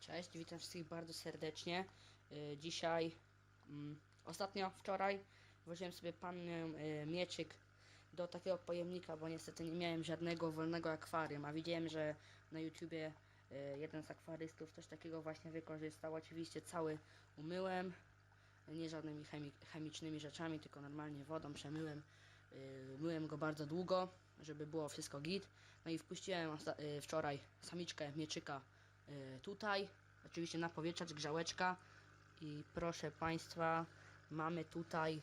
Cześć, witam wszystkich bardzo serdecznie. Y, Dzisiaj, mm, ostatnio, wczoraj, włożyłem sobie pannę y, mieczyk do takiego pojemnika, bo niestety nie miałem żadnego wolnego akwarium, a widziałem, że na YouTubie y, jeden z akwarystów coś takiego właśnie wykorzystał. Oczywiście cały umyłem, nie żadnymi chemi chemicznymi rzeczami, tylko normalnie wodą przemyłem. Myłem go bardzo długo, żeby było wszystko git. No i wpuściłem wczoraj samiczkę mieczyka tutaj. Oczywiście na powietrzacz, grzałeczka. I proszę Państwa, mamy tutaj.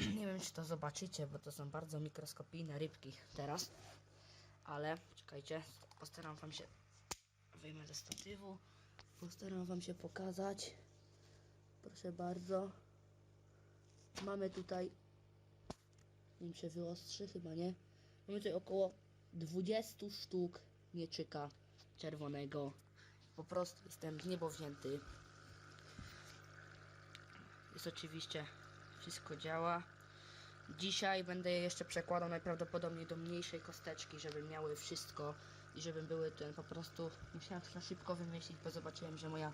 Nie wiem, czy to zobaczycie, bo to są bardzo mikroskopijne rybki teraz. Ale czekajcie, postaram Wam się. Wyjmę ze statywu. Postaram Wam się pokazać. Proszę bardzo. Mamy tutaj. Nie wiem, czy wyostrzy, chyba nie. Mamy tutaj około 20 sztuk mieczyka czerwonego. Po prostu jestem z niebo wzięty. Jest oczywiście wszystko działa. Dzisiaj będę je jeszcze przekładał najprawdopodobniej do mniejszej kosteczki, żeby miały wszystko i żeby były ten po prostu musiałem to szybko wymyślić, bo zobaczyłem, że moja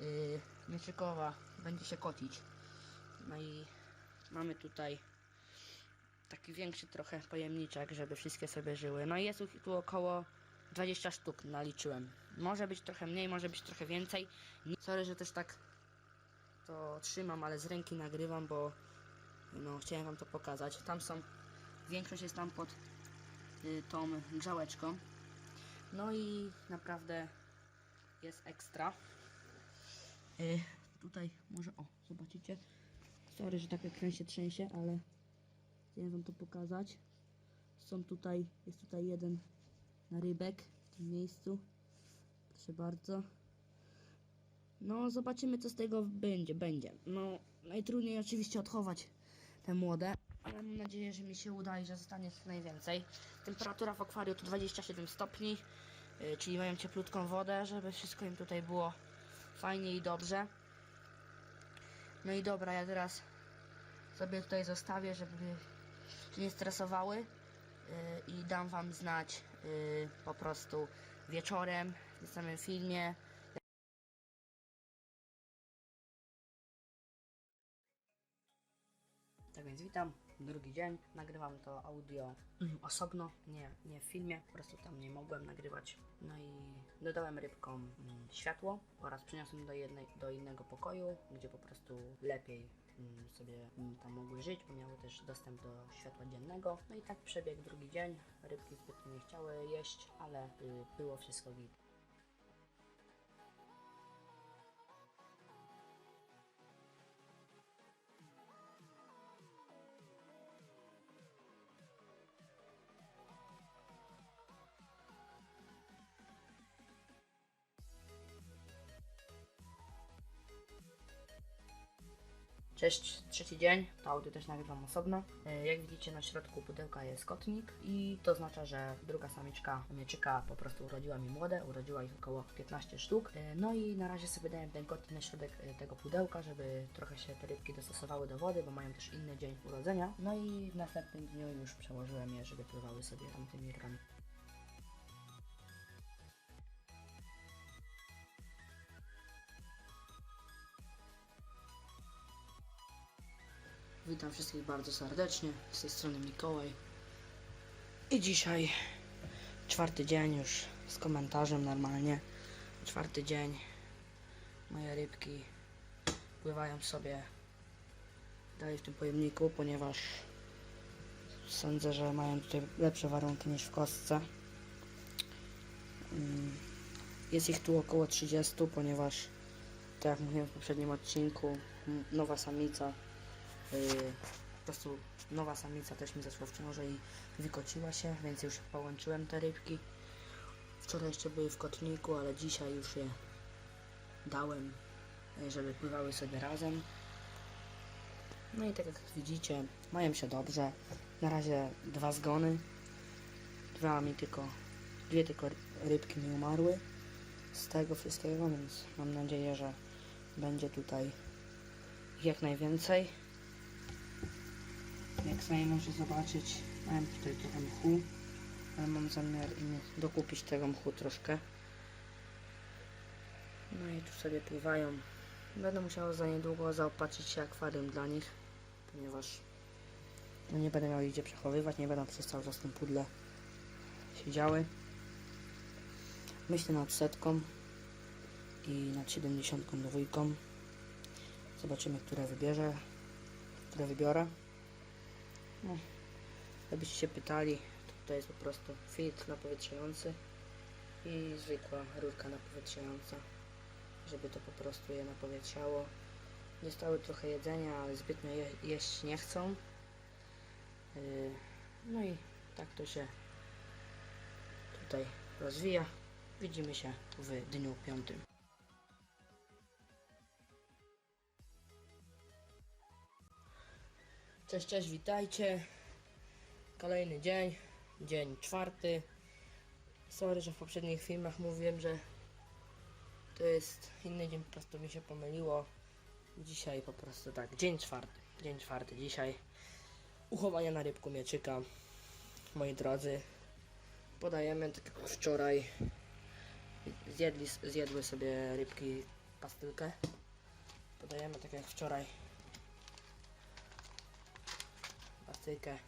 yy, mieczykowa będzie się kocić. No i mamy tutaj taki większy trochę pojemniczek, żeby wszystkie sobie żyły. No i jest tu około 20 sztuk naliczyłem. Może być trochę mniej, może być trochę więcej. Sorry, że też tak to trzymam, ale z ręki nagrywam, bo no, chciałem wam to pokazać. Tam są, większość jest tam pod y, tą grzałeczką. No i naprawdę jest ekstra. Y, tutaj może, o, zobaczycie. Sorry, że tak ekran się trzęsie, ale chciałem wam to pokazać. Są tutaj, jest tutaj jeden rybek w tym miejscu. Proszę bardzo. No, zobaczymy, co z tego będzie. będzie. No, najtrudniej oczywiście odchować te młode, ale mam nadzieję, że mi się uda i że zostanie jak najwięcej. Temperatura w akwarium to 27 stopni, yy, czyli mają cieplutką wodę, żeby wszystko im tutaj było fajnie i dobrze. No i dobra, ja teraz sobie tutaj zostawię, żeby się nie stresowały yy, i dam wam znać po prostu wieczorem w tym samym filmie. Witam, drugi dzień. Nagrywam to audio mm, osobno, nie, nie w filmie, po prostu tam nie mogłem nagrywać. No i dodałem rybkom mm, światło oraz przeniosłem do, jednej, do innego pokoju, gdzie po prostu lepiej mm, sobie tam mogły żyć, bo miały też dostęp do światła dziennego. No i tak przebiegł drugi dzień. Rybki zbytnio nie chciały jeść, ale y, było wszystko git. Cześć, trzeci dzień. To audio też nagrywam osobno. E, Jak widzicie na środku pudełka jest kotnik i to oznacza, że druga samiczka mieczyka po prostu urodziła mi młode, urodziła ich około 15 sztuk. E, No i na razie sobie dałem ten kotnik na środek e, tego pudełka, żeby trochę się te rybki dostosowały do wody, bo mają też inny dzień urodzenia. No i w następnym dniu już przełożyłem je, żeby pływały sobie tamtymi rybkami. Witam wszystkich bardzo serdecznie. Z tej strony Mikołaj. I dzisiaj czwarty dzień już z komentarzem normalnie. Czwarty dzień. Moje rybki pływają sobie dalej w tym pojemniku, ponieważ sądzę, że mają tutaj lepsze warunki niż w kostce. Mm, Jest ich tu około 30, ponieważ tak jak mówiłem w poprzednim odcinku, nowa samica po prostu nowa samica też mi zeszła w ciążę i wykociła się, więc już połączyłem te rybki. Wczoraj jeszcze były w kotniku, ale dzisiaj już je dałem, yy, żeby pływały sobie razem. No i tak jak widzicie, mają się dobrze. Na razie dwa zgony. Dwa mi tylko, dwie tylko rybki mi umarły z tego wszystkiego, więc mam nadzieję, że będzie tutaj jak najwięcej. Jak sami możecie zobaczyć, mam tutaj trochę mchu, ale mam zamiar dokupić tego mchu troszkę. No i tu sobie pływają. Będę musiał za niedługo zaopatrzyć się akwarium dla nich, ponieważ nie będę miał ich gdzie przechowywać, nie będą przez cały czas w tym pudle siedziały. Myślę nad setką i nad 72. Zobaczymy, które wybierze, które wybiorę. No, jakbyście się pytali, to to jest po prostu filtr napowietrzający i zwykła rurka napowietrzająca, żeby to po prostu je napowietrzało. Dostały trochę jedzenia, ale zbytnio je, jeść nie chcą. Yy, No i tak to się tutaj rozwija. Widzimy się w dniu piątym. Cześć, cześć, witajcie. Kolejny dzień, dzień czwarty. Sorry, że w poprzednich filmach mówiłem, że to jest inny dzień, po prostu mi się pomyliło. Dzisiaj po prostu tak, dzień czwarty, dzień czwarty dzisiaj. Uchowania na rybku mieczyka, moi drodzy. Podajemy tak jak wczoraj. Zjedli, zjadły sobie rybki pastylkę. Podajemy tak jak wczoraj pastylkę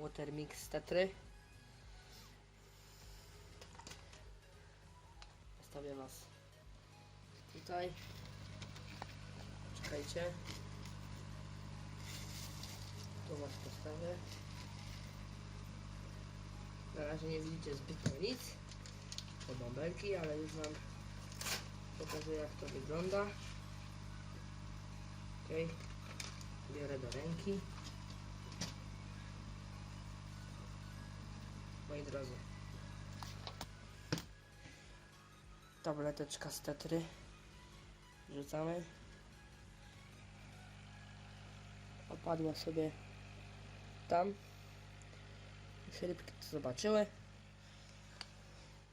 Water Mix z Tetry. Zostawię Was tutaj. Czekajcie. Tu Was postawię. Na razie nie widzicie zbytnio nic. To bąbelki, ale już Wam pokażę jak to wygląda. Ok. Biorę do ręki. Moi drodzy. Tableteczka z tetry. Rzucamy. Opadła sobie tam. Już to zobaczyły.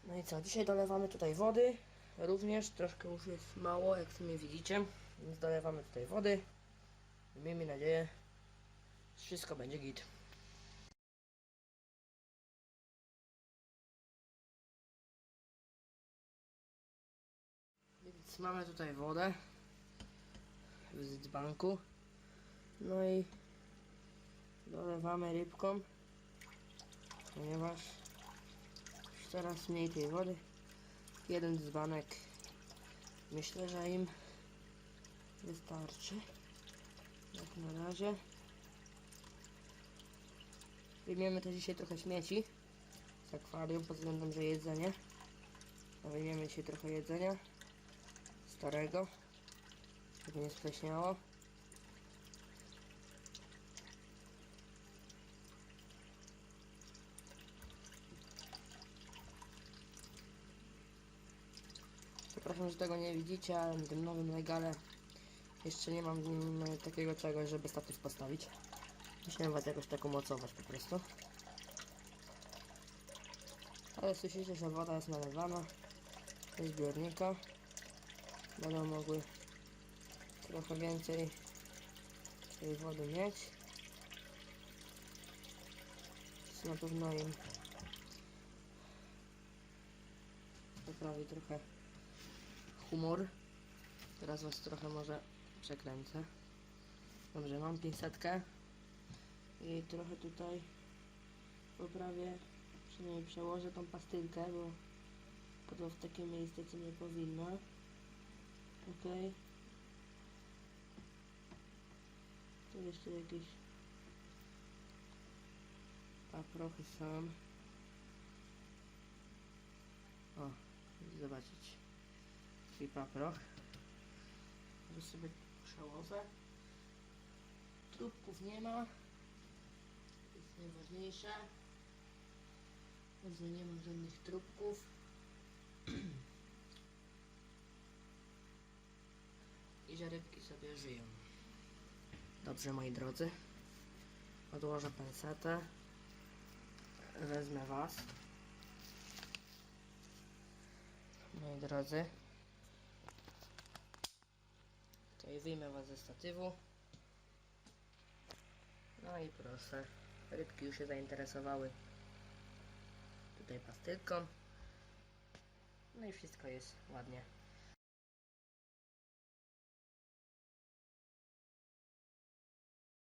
No i co? Dzisiaj dolewamy tutaj wody. Również troszkę już jest mało, jak sami widzicie. Więc dolewamy tutaj wody. Miejmy nadzieję, że wszystko będzie git. Mamy tutaj wodę w dzbanku. No i dolewamy rybką, ponieważ już coraz mniej tej wody. Jeden dzbanek myślę, że im wystarczy. Jak na razie. Wyjmiemy też dzisiaj trochę śmieci z akwarium pod względem, że jedzenie. A Wyjmiemy dzisiaj trochę jedzenia starego, żeby nie spleśniało. Przepraszam, że tego nie widzicie, ale na tym nowym regale jeszcze nie mam takiego czegoś, żeby statyw postawić. Musiałem was jakoś tak umocować po prostu. Ale słyszycie, że woda jest nalewana do zbiornika. Będą mogły trochę więcej tej wody mieć. Co na pewno im poprawi trochę humor. Teraz was trochę może przekręcę. Dobrze, mam 500 i trochę tutaj poprawię, przynajmniej przełożę tą pastylkę, bo padła w takie miejsce, co nie powinna. Okej. Tu jeszcze jakieś paprochy są. O, zobaczyć. Taki paproch. Może sobie przełożę. Trupków nie ma. To jest najważniejsze. Nie ma żadnych trupków. I że rybki sobie żyją. Dobrze moi drodzy. Odłożę pensetę. Wezmę was. Moi drodzy. Tutaj wyjmę was ze statywu. No i proszę. Rybki już się zainteresowały tutaj pastylką. No i wszystko jest ładnie